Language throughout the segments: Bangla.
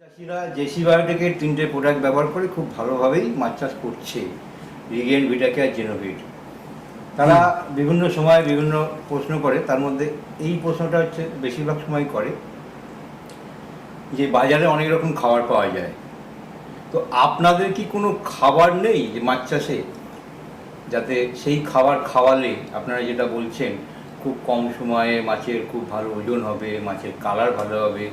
চাষিরা জেসি বায়োটেকের তিনটে প্রোডাক্ট ব্যবহার করে খুব ভালোভাবেই মাছ চাষ করছে। রিগেন ভিটাকে আর জেনোভিট তারা বিভিন্ন সময় বিভিন্ন প্রশ্ন করে। তার মধ্যে এই প্রশ্নটা হচ্ছে বেশিরভাগ সময় করে যে বাজারে অনেক রকম খাবার পাওয়া যায়। তো আপনাদের কি কোনো খাবার নেই যে মাছ চাষে? যাতে সেই খাবার খাওয়ালে আপনারা যেটা বলছেন খুব কম সময়ে মাছের খুব ভালো ওজন হবে মাছের কালার ভালো হবে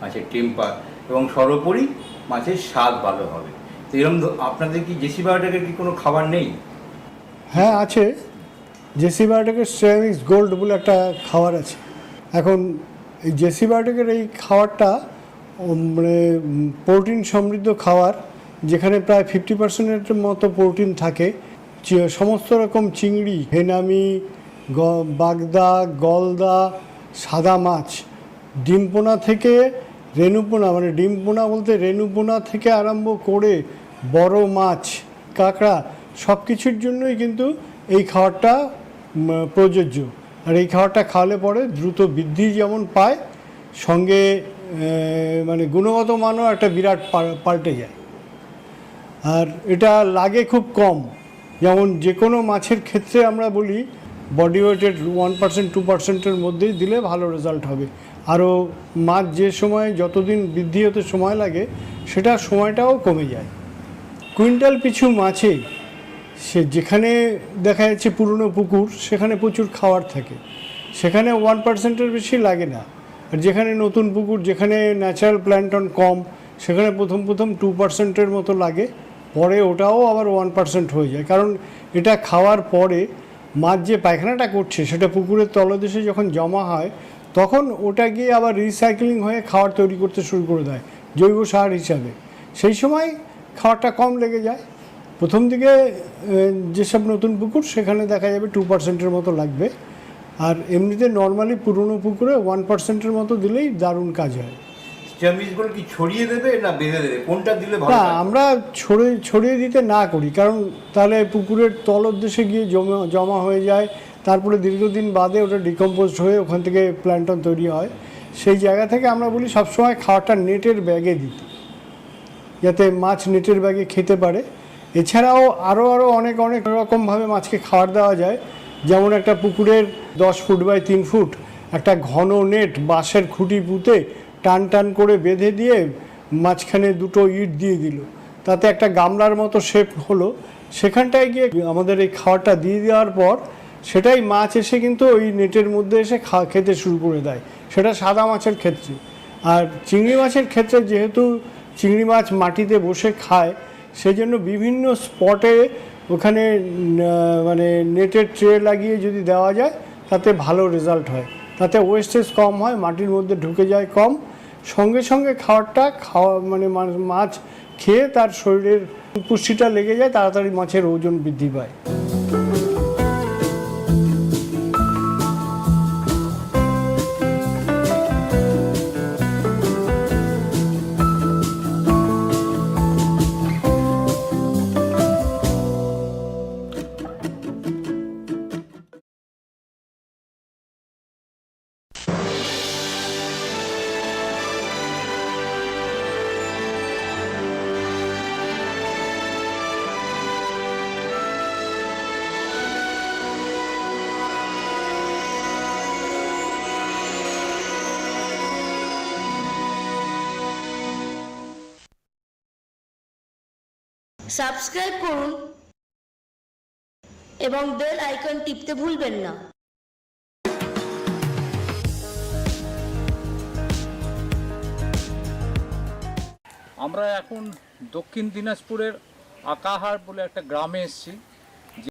মাছের টেম্পার এবং সর্বোপরি মাছের স্বাদ ভালো হবে। তো এরকম আপনাদের কি জেসি বায়োটেকের কি কোনো খাবার নেই? হ্যাঁ আছে। জেসি বায়োটেকের সেরামিক্স গোল্ড বলে একটা খাবার আছে। এখন এই জেসি বায়োটেকের এই খাবারটা মানে প্রোটিন সমৃদ্ধ খাবার, যেখানে প্রায় ফিফটি পার্সেন্টের মতো প্রোটিন থাকে। সমস্ত রকম চিংড়ি হেনামি বাগদা, গলদা, সাদা মাছ, ডিমপোনা থেকে রেণুপোনা মানে ডিমপোনা বলতে রেণুপোনা থেকে আরম্ভ করে বড় মাছ, কাঁকড়া সব কিছুর জন্যই কিন্তু এই খাবারটা প্রযোজ্য। আর এই খাবারটা খাওয়ালে পরে দ্রুত বৃদ্ধি যেমন পায়, সঙ্গে মানে গুণগত মানও একটা বিরাট পাল্টে যায়। আর এটা লাগে খুব কম। যেমন যে কোনো মাছের ক্ষেত্রে আমরা বলি, বডি ওয়েটের ওয়ান পার্সেন্ট, টু পার্সেন্টের মধ্যেই দিলে ভালো রেজাল্ট হবে। আরও মাছ যে সময় যতদিন বৃদ্ধি হতে সময় লাগে, সেটা সময়টাও কমে যায়। কুইন্টাল পিছু মাছে সে যেখানে দেখা যাচ্ছে পুরনো পুকুর, সেখানে প্রচুর খাওয়ার থাকে। সেখানে ওয়ান পার্সেন্টের বেশি লাগে না। আর যেখানে নতুন পুকুর, যেখানে ন্যাচারাল প্ল্যান্টন কম, সেখানে প্রথম প্রথম টু পার্সেন্টের মতো লাগে। পরে ওটাও আবার ওয়ান পার্সেন্ট হয়ে যায়। কারণ এটা খাওয়ার পরে মাছ যে পায়খানাটা করছে, সেটা পুকুরের তলদেশে যখন জমা হয় তখন ওটা গিয়ে আবার রিসাইক্লিং হয়ে খাবার তৈরি করতে শুরু করে দেয় জৈব সার হিসাবে। সেই সময় খাবারটা কম লেগে যায়। প্রথম দিকে যেসব নতুন পুকুর সেখানে দেখা যাবে টু পার্সেন্টের মতো লাগবে। আর এমনিতে নর্মালি পুরনো পুকুরে ওয়ান পার্সেন্টের মতো দিলেই দারুণ কাজ হয়। স্ট্যামিজগুলো কি ছড়িয়ে দেবে না বেঁধে দেবে? কোনটা দিলে ভালো না আমরা ছড়িয়ে ছড়িয়ে দিতে না করি। কারণ তাহলে পুকুরের তলদেশে গিয়ে জমা জমা হয়ে যায় তারপরে দীর্ঘদিন বাদে ওটা ডিকম্পোজড হয়ে ওখান থেকে প্ল্যান্টন তৈরি হয়। সেই জায়গা থেকে আমরা বলি সবসময় খাওয়াটা নেটের ব্যাগে দিতে। যাতে মাছ নেটের ব্যাগে খেতে পারে। এছাড়াও আরও আরও অনেক অনেক রকমভাবে মাছকে খাবার দেওয়া যায়। যেমন একটা পুকুরের দশ ফুট বাই তিন ফুট একটা ঘন নেট বাঁশের খুঁটি পুঁতে টান টান করে বেঁধে দিয়ে মাঝখানে দুটো ইট দিয়ে দিল। তাতে একটা গামলার মতো শেপ হলো। সেখানটায় গিয়ে আমাদের এই খাবারটা দিয়ে দেওয়ার পর সেটাই মাছ এসে কিন্তু ওই নেটের মধ্যে এসে খা, খেতে শুরু করে দেয়। সেটা সাদা মাছের ক্ষেত্রে। আর চিংড়ি মাছের ক্ষেত্রে যেহেতু চিংড়ি মাছ মাটিতে বসে খায় সেই জন্য বিভিন্ন স্পটে ওখানে মানে নেটের ট্রে লাগিয়ে যদি দেওয়া যায়, তাতে ভালো রেজাল্ট হয়। তাতে ওয়েস্টেজ কম হয়, মাটির মধ্যে ঢুকে যায় কম। সঙ্গে সঙ্গে খাবারটা খাওয়া মানে মাছ খেয়ে তার শরীরের পুষ্টিটা লেগে যায়, তাড়াতাড়ি মাছের ওজন বৃদ্ধি পায়। সাবস্ক্রাইব করুন এবং বেল আইকন টিপতে ভুলবেন না। আমরা এখন দক্ষিণ দিনাজপুরের আকাহার বলে একটা গ্রামে এসেছি।